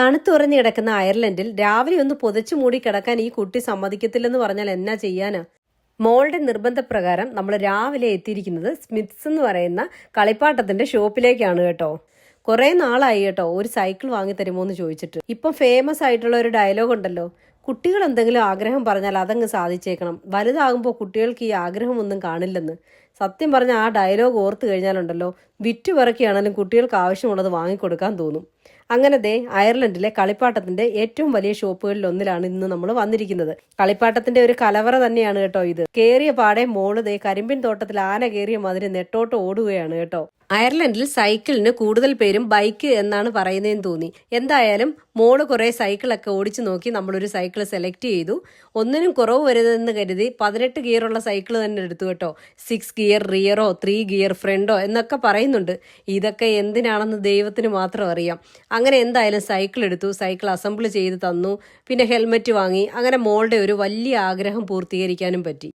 തണുത്തുറഞ്ഞു കിടക്കുന്ന അയർലൻഡിൽ രാവിലെ ഒന്ന് പുതച്ചു മൂടി കിടക്കാൻ ഈ കുട്ടി സമ്മതിക്കത്തില്ലെന്ന് പറഞ്ഞാൽ എന്നാ ചെയ്യാനാ? മോളുടെ നിർബന്ധപ്രകാരം നമ്മൾ രാവിലെ എത്തിയിരിക്കുന്നത് സ്മിത്സ് എന്ന് പറയുന്ന കളിപ്പാട്ടത്തിന്റെ ഷോപ്പിലേക്കാണ് കേട്ടോ. കുറേ നാളായി കേട്ടോ ഒരു സൈക്കിൾ വാങ്ങി തരുമോ എന്ന് ചോദിച്ചിട്ട്. ഇപ്പം ഫേമസ് ആയിട്ടുള്ള ഒരു ഡയലോഗ് ഉണ്ടല്ലോ. കുട്ടികൾ എന്തെങ്കിലും ആഗ്രഹം പറഞ്ഞാൽ അതങ്ങ് സാധിച്ചേക്കണം. വലുതാകുമ്പോൾ കുട്ടികൾക്ക് ഈ ആഗ്രഹമൊന്നും കാണില്ലെന്ന്. സത്യം പറഞ്ഞ ആ ഡയലോഗ് ഓർത്തു കഴിഞ്ഞാലുണ്ടല്ലോ വിറ്റു കുട്ടികൾക്ക് ആവശ്യമുള്ളത് വാങ്ങിക്കൊടുക്കാൻ തോന്നും. അങ്ങനെ ദേ അയർലൻഡിലെ കളിപ്പാട്ടത്തിന്റെ ഏറ്റവും വലിയ ഷോപ്പുകളിൽ ഒന്നിലാണ് ഇന്ന് നമ്മൾ വന്നിരിക്കുന്നത്. കളിപ്പാട്ടത്തിന്റെ ഒരു കലവറ തന്നെയാണ് കേട്ടോ ഇത്. കേറിയ പാടെ മോൾ ദേ കരിമ്പിൻ തോട്ടത്തിൽ ആന കേറിയ മാതിരി നെട്ടോട്ട് ഓടുകയാണ് കേട്ടോ. അയർലൻഡിൽ സൈക്കിളിന് കൂടുതൽ പേരും ബൈക്ക് എന്നാണ് പറയുന്നതെന്ന് തോന്നി. എന്തായാലും മോൾ കുറെ സൈക്കിളൊക്കെ ഓടിച്ചു നോക്കി നമ്മളൊരു സൈക്കിൾ സെലക്ട് ചെയ്തു. ഒന്നിനും കുറവ് വരുതെന്ന് കരുതി പതിനെട്ട് ഗിയറുള്ള സൈക്കിൾ തന്നെ എടുത്തു കേട്ടോ. സിക്സ് ഗിയർ റിയറോ ത്രീ ഗിയർ ഫ്രണ്ടോ എന്നൊക്കെ പറയുന്നുണ്ട് ഇതൊക്കെ എന്തിനാണെന്ന് ദൈവത്തിന് മാത്രം അറിയാം. അങ്ങനെ എന്തായാലും സൈക്കിൾ എടുത്തു സൈക്കിൾ അസംബിൾ ചെയ്ത് തന്നു പിന്നെ ഹെൽമെറ്റ് വാങ്ങി അങ്ങനെ മോളുടെ ഒരു വലിയ ആഗ്രഹം പൂർത്തീകരിക്കാനും പറ്റി.